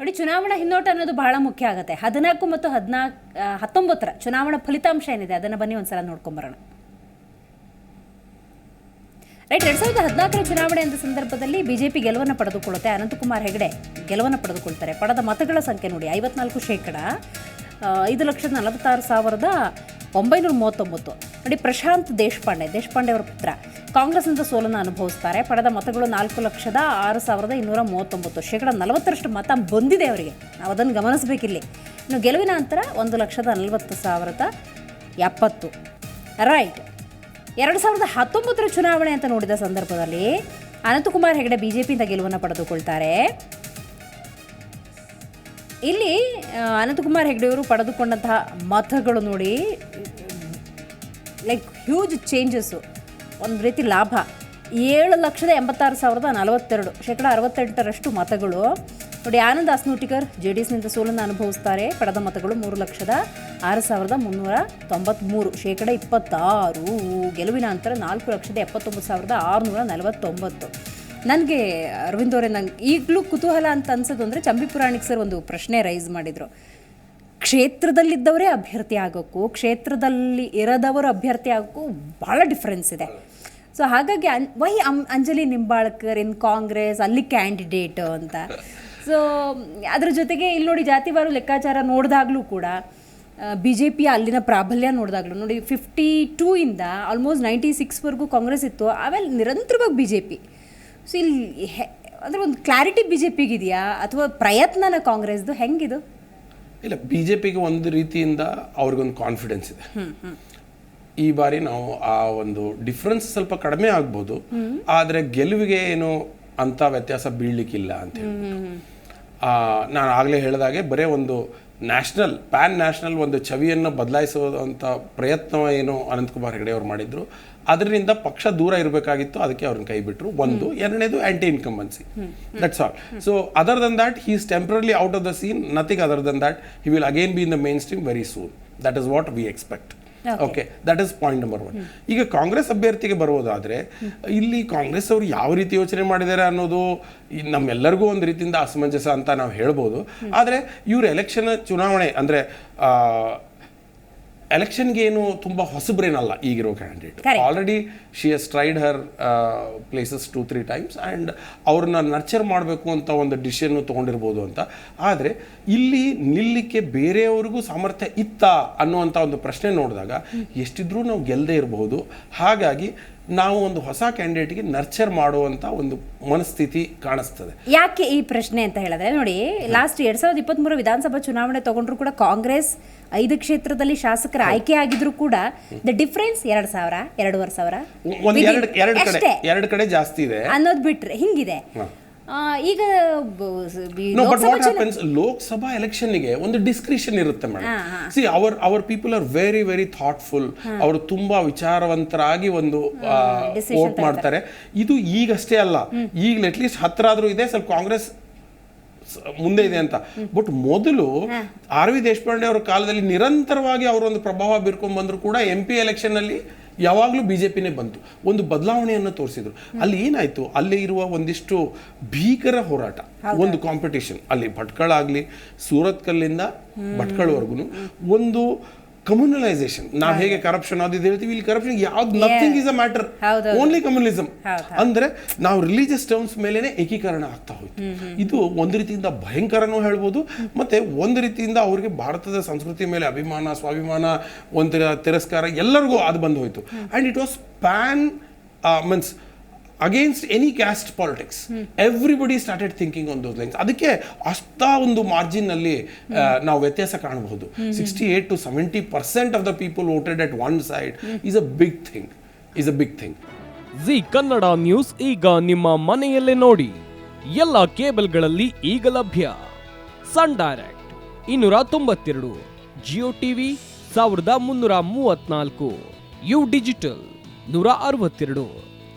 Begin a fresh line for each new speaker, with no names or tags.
ನೋಡಿ, ಚುನಾವಣಾ ಹಿನ್ನೋಟ ಅನ್ನೋದು ಬಹಳ ಮುಖ್ಯ ಆಗುತ್ತೆ. ಹದಿನಾಲ್ಕು ಮತ್ತು ಹದಿನಾಲ್ಕು ಹತ್ತೊಂಬತ್ತರ ಚುನಾವಣಾ ಫಲಿತಾಂಶ ಏನಿದೆ? ಅದನ್ನು ಬನ್ನಿ ಒಂದ್ಸಲ ನೋಡ್ಕೊಂಬರೋಣ ರೈಟ್, ಎರಡ್ ಸಾವಿರದ ಹದಿನಾಲ್ಕರ ಚುನಾವಣೆ ಅಂತ ಸಂದರ್ಭದಲ್ಲಿ ಬಿಜೆಪಿ ಗೆಲುವನ್ನು ಪಡೆದುಕೊಳ್ಳುತ್ತೆ. ಅನಂತಕುಮಾರ್ ಹೆಗಡೆ ಗೆಲುವನ್ನು ಪಡೆದುಕೊಳ್ತಾರೆ. ಪಡೆದ ಮತಗಳ ಸಂಖ್ಯೆ ನೋಡಿ, ಐವತ್ನಾಲ್ಕು ಶೇಕಡ ಐದು ಲಕ್ಷದ ನಲವತ್ತಾರು ಸಾವಿರದ ಒಂಬೈನೂರ ಮೂವತ್ತೊಂಬತ್ತು. ನೋಡಿ, ಪ್ರಶಾಂತ್ ದೇಶಪಾಂಡೆ ದೇಶಪಾಂಡೆ ಅವರ ಪುತ್ರ. ಕಾಂಗ್ರೆಸ್ನಿಂದ ಸೋಲನ್ನು ಅನುಭವಿಸ್ತಾರೆ. ಪಡೆದ ಮತಗಳು ನಾಲ್ಕು ಲಕ್ಷದ ಆರು ಸಾವಿರದ ಇನ್ನೂರ ಮೂವತ್ತೊಂಬತ್ತು. ಶೇಕಡ ನಲವತ್ತರಷ್ಟು ಮತ ಬಂದಿದೆ ಅವರಿಗೆ. ನಾವು ಅದನ್ನು ಗಮನಿಸಬೇಕಿಲ್ಲಿ. ಇನ್ನು ಗೆಲುವಿನ ನಂತರ ಒಂದು ಲಕ್ಷದ ನಲವತ್ತು ಸಾವಿರದ ಎಪ್ಪತ್ತು. ರೈಟ್. ಎರಡು ಸಾವಿರದ ಹತ್ತೊಂಬತ್ತರ ಚುನಾವಣೆ ಅಂತ ನೋಡಿದ ಸಂದರ್ಭದಲ್ಲಿ ಅನಂತಕುಮಾರ್ ಹೆಗಡೆ ಪಿಯಿಂದ ಗೆಲುವನ್ನು ಪಡೆದುಕೊಳ್ತಾರೆ. ಇಲ್ಲಿ ಅನಂತಕುಮಾರ್ ಹೆಗಡೆಯವರು ಪಡೆದುಕೊಂಡಂತಹ ಮತಗಳು ನೋಡಿ ಲೈಕ್ ಹ್ಯೂಜ್ ಚೇಂಜಸ್ಸು ಒಂದು ರೀತಿ ಲಾಭ. ಏಳು ಲಕ್ಷದ ಎಂಬತ್ತಾರು ಸಾವಿರದ ನಲವತ್ತೆರಡು, ಶೇಕಡ ಅರವತ್ತೆಂಟರಷ್ಟು ಮತಗಳು. ನೋಡಿ, ಆನಂದ್ ಅಸ್ನೂಟಿಕರ್ ಜೆ ಡಿ ಎಸ್ನಿಂದ ಸೋಲನ್ನು ಅನುಭವಿಸ್ತಾರೆ. ಪಡೆದ ಮತಗಳು ಮೂರು ಲಕ್ಷದ ಆರು ಸಾವಿರದ ಮುನ್ನೂರ ತೊಂಬತ್ತ್ಮೂರು ಶೇಕಡ ಇಪ್ಪತ್ತಾರು. ಗೆಲುವಿನ ಅಂತರ ನಾಲ್ಕು ಲಕ್ಷದ ಎಪ್ಪತ್ತೊಂಬತ್ತು ಸಾವಿರದ ಆರುನೂರ ನಲವತ್ತೊಂಬತ್ತು. ನನಗೆ ಅರವಿಂದ್ ಅವರೇ ನಂಗೆ ಈಗಲೂ ಕುತೂಹಲ ಅಂತ ಅನ್ಸೋದು ಅಂದರೆ, ಚಂಬಿ ಪುರಾಣಿಕ್ ಸರ್ ಒಂದು ಪ್ರಶ್ನೆ ರೈಸ್ ಮಾಡಿದರು. ಕ್ಷೇತ್ರದಲ್ಲಿದ್ದವರೇ ಅಭ್ಯರ್ಥಿ ಆಗೋಕ್ಕೂ, ಕ್ಷೇತ್ರದಲ್ಲಿ ಇರದವರು ಅಭ್ಯರ್ಥಿ ಆಗೋಕ್ಕೂ ಭಾಳ ಡಿಫ್ರೆನ್ಸ್ ಇದೆ. ಸೊ ಹಾಗಾಗಿ ಅನ್, ವೈ ಅಂ, ಅಂಜಲಿ ನಿಂಬಾಳ್ಕರ್ ಇನ್ ಕಾಂಗ್ರೆಸ್ ಅಲ್ಲಿ ಕ್ಯಾಂಡಿಡೇಟ್ ಅಂತ. ಸೊ ಅದ್ರ ಜೊತೆಗೆ ಇಲ್ಲಿ ನೋಡಿ ಜಾತಿವಾರು ಲೆಕ್ಕಾಚಾರ ನೋಡಿದಾಗಲೂ ಕೂಡ ಬಿ ಜೆ ಪಿ ಅಲ್ಲಿನ ಪ್ರಾಬಲ್ಯ ನೋಡಿದಾಗಲೂ ನೋಡಿ ಫಿಫ್ಟಿ ಟೂ ಇಂದ ಆಲ್ಮೋಸ್ಟ್ ನೈಂಟಿ ಸಿಕ್ಸ್ವರೆಗೂ ಕಾಂಗ್ರೆಸ್ ಇತ್ತು, ಆಮೇಲೆ ನಿರಂತರವಾಗಿ ಬಿ ಜೆ ಪಿ ಸೊ ಇಲ್ಲಿ ಅಂದರೆ ಒಂದು ಕ್ಲಾರಿಟಿ ಬಿ ಜೆ ಪಿಗಿದೆಯಾ ಅಥವಾ ಪ್ರಯತ್ನನ ಕಾಂಗ್ರೆಸ್ದು ಹೆಂಗಿದು?
ಇಲ್ಲ ಬಿ ಜೆ ಪಿಗೆ ಒಂದು ರೀತಿಯಿಂದ ಅವ್ರಿಗೊಂದು ಕಾನ್ಫಿಡೆನ್ಸ್ ಇದೆ. ಈ ಬಾರಿ ನಾವು ಆ ಒಂದು ಡಿಫ್ರೆನ್ಸ್ ಸ್ವಲ್ಪ ಕಡಿಮೆ ಆಗ್ಬೋದು. ಆದರೆ ಗೆಲುವಿಗೆ ಏನು ಅಂಥ ವ್ಯತ್ಯಾಸ ಬೀಳಲಿಕ್ಕಿಲ್ಲ ಅಂತ ಹೇಳ್ಬಿಟ್ಟು. ಆ, ನಾನು ಆಗಲೇ ಹೇಳಿದಾಗೆ ಬರೀ ಒಂದು ನ್ಯಾಷನಲ್ ಪ್ಯಾನ್ ನ್ಯಾಷನಲ್ ಒಂದು ಛವಿಯನ್ನು ಬದಲಾಯಿಸುವಂಥ ಪ್ರಯತ್ನ ಏನು ಅನಂತಕುಮಾರ್ ಹೆಗಡೆ ಅವರು ಮಾಡಿದ್ರು. ಅದರಿಂದ ಪಕ್ಷ ದೂರ ಇರಬೇಕಾಗಿತ್ತು ಅದಕ್ಕೆ ಅವ್ರನ್ನ ಕೈ ಬಿಟ್ಟರು ಒಂದು ಎರಡನೇದು anti incumbency that's all so other than that he's temporarily out of the scene nothing other than that he will again be in the mainstream very soon that is what we expect okay that is point number one ಈಗ ಕಾಂಗ್ರೆಸ್ ಅಭ್ಯರ್ಥಿಗೆ ಬರುವುದಾದ್ರೆ ಇಲ್ಲಿ ಕಾಂಗ್ರೆಸ್ ಅವರು ಯಾವ ರೀತಿ ಯೋಚನೆ ಮಾಡಿದ್ದಾರೆ ಅನ್ನೋದು ನಮ್ಮೆಲ್ಲರಿಗೂ ಒಂದು ರೀತಿಯಿಂದ ಅಸಮಂಜಸ ಅಂತ ನಾವು ಹೇಳ್ಬೋದು. ಆದರೆ ಇವರು ಎಲೆಕ್ಷನ್ ಚುನಾವಣೆ ಅಂದರೆ ಎಲೆಕ್ಷನ್ಗೆ ಏನು ತುಂಬ ಹೊಸಬ್ರೇನಲ್ಲ ಈಗಿರೋ candidate. Already she has tried her places two three times and ಅವ್ರನ್ನ ನರ್ಚರ್ ಮಾಡಬೇಕು ಅಂತ ಒಂದು ಡಿಸಿಷನ್ನು ತೊಗೊಂಡಿರ್ಬೋದು ಅಂತ. ಆದರೆ ಇಲ್ಲಿ ನಿಲ್ಲಿಕ್ಕೆ ಬೇರೆಯವ್ರಿಗೂ ಸಾಮರ್ಥ್ಯ ಇತ್ತಾ ಅನ್ನುವಂಥ ಒಂದು ಪ್ರಶ್ನೆ ನೋಡಿದಾಗ ಎಷ್ಟಿದ್ರೂ ನಾವು ಗೆಲ್ಲದೆ ಇರಬಹುದು ಹಾಗಾಗಿ ನಾವು ಒಂದು ಹೊಸ ಕ್ಯಾಂಡಿಡೇಟ್ಗೆ ನರ್ಚರ್ ಮಾಡುವಂತ ಒಂದು ಮನಸ್ಥಿತಿ ಕಾಣಿಸ್ತದೆ.
ಯಾಕೆ ಈ ಪ್ರಶ್ನೆ ಅಂತ ಹೇಳಿದ್ರೆ ನೋಡಿ ಲಾಸ್ಟ್ ಎರಡ್ ಸಾವಿರದ ಇಪ್ಪತ್ತ್ಮೂರು ವಿಧಾನಸಭಾ ಚುನಾವಣೆ ತಗೊಂಡ್ರು ಕೂಡ ಕಾಂಗ್ರೆಸ್ ಐದು ಕ್ಷೇತ್ರದಲ್ಲಿ ಶಾಸಕರ ಆಯ್ಕೆ ಆಗಿದ್ರು ಕೂಡ ದ ಡಿಫ್ರೆನ್ಸ್ ಎರಡ್ ಸಾವಿರ ಎರಡೂವರೆ ಸಾವಿರ?
ಒಂದು ಎರಡು ಎರಡು ಕಡೆ
ಅಷ್ಟೇ.
ಎರಡು ಕಡೆ ಜಾಸ್ತಿ ಇದೆ.
ಅನ್ನೋದು ಬಿಟ್ರೆ ಹಿಂಗಿದೆ. ಈಗ
but
Lok Sabha
what happens Lok Sabha ಎಲೆಕ್ಷನ್ಗೆ ಒಂದು ಡಿಸ್ಕ್ರಿಷನ್ ಇರುತ್ತೆ madam see our our people are very very thoughtful ಅವರು ತುಂಬಾ ವಿಚಾರವಂತರಾಗಿ ಒಂದು ವೋಟ್ ಮಾಡ್ತಾರೆ. ಇದು ಈಗಷ್ಟೇ ಅಲ್ಲ. ಈಗ ಅಟ್ಲೀಸ್ಟ್ ಹತ್ರ ಆದ್ರೂ ಇದೆ ಸ್ವಲ್ಪ ಕಾಂಗ್ರೆಸ್ ಮುಂದೆ ಇದೆ ಅಂತ. ಬಟ್ ಮೊದಲು ಆರ್ ವಿ ದೇಶಪಾಂಡೆ ಅವರ ಕಾಲದಲ್ಲಿ ನಿರಂತರವಾಗಿ ಅವರು ಒಂದು ಪ್ರಭಾವ ಬೀರ್ಕೊಂಡ್ ಬಂದ್ರು ಕೂಡ ಎಂ ಪಿ ಎಲೆಕ್ಷನ್ ಅಲ್ಲಿ ಯಾವಾಗಲೂ ಬಿ ಜೆ ಪಿನೇ ಬಂತು. ಒಂದು ಬದಲಾವಣೆಯನ್ನು ತೋರಿಸಿದ್ರು. ಅಲ್ಲಿ ಏನಾಯ್ತು? ಅಲ್ಲಿ ಇರುವ ಒಂದಿಷ್ಟು ಭೀಕರ ಹೋರಾಟ ಒಂದು ಕಾಂಪಿಟೇಷನ್ ಅಲ್ಲಿ ಭಟ್ಕಳ ಆಗಲಿ ಸೂರತ್ ಕಲ್ಲಿಂದ ಭಟ್ಕಳವರೆಗೂ ಒಂದು ಕಮ್ಯುನಲೈಸೇಷನ್ ನಾವು ಹೇಗೆ ಕರಪ್ಷನ್ ಅದು ಇದು ಹೇಳ್ತೀವಿ ಇಲ್ಲಿ ಕರಪ್ಷನ್ ಯಾವ್ದು nothing is a matter only communalism ಅಂದ್ರೆ ನಾವು ರಿಲಿಜಿಯಸ್ ಟರ್ಮ್ಸ್ ಮೇಲೆನೆ ಏಕೀಕರಣ ಆಗ್ತಾ ಹೋಯ್ತು. ಇದು ಒಂದು ರೀತಿಯಿಂದ ಭಯಂಕರನೂ ಹೇಳ್ಬೋದು ಮತ್ತೆ ಒಂದು ರೀತಿಯಿಂದ ಅವರಿಗೆ ಭಾರತದ ಸಂಸ್ಕೃತಿ ಮೇಲೆ ಅಭಿಮಾನ ಸ್ವಾಭಿಮಾನ ಒಂದು ತಿರಸ್ಕಾರ ಎಲ್ಲರಿಗೂ ಅದು ಬಂದು ಹೋಯ್ತು. And it was pan means against any caste politics everybody started thinking on those lines ಅದಕ್ಕೆ ಅಷ್ಟ ಒಂದು ಮಾರ್ಜಿನ್ ಅಲ್ಲಿ ಆ, ನಾವು ವ್ಯತ್ಯಾಸ ಕಾಣಬಹುದು. Sixty eight to seventy percent of the people voted at one side is a big thing is a big thing
Zee Kannada news ಈಗ ನಿಮ್ಮ ಮನೆಯಲ್ಲೇ ನೋಡಿ. ಎಲ್ಲ ಕೇಬಲ್ಗಳಲ್ಲಿ ಈಗ ಲಭ್ಯ. ಸನ್ ಡೈರೆಕ್ಟ್ ಇನ್ನೂರ ತೊಂಬತ್ತೆರಡು ಜಿಯೋ ಟಿವಿ ಸಾವಿರದ ಮುನ್ನೂರ ಮೂವತ್ನಾಲ್ಕು ಯು ಡಿಜಿಟಲ್ ನೂರ ಅರವತ್ತೆರಡು.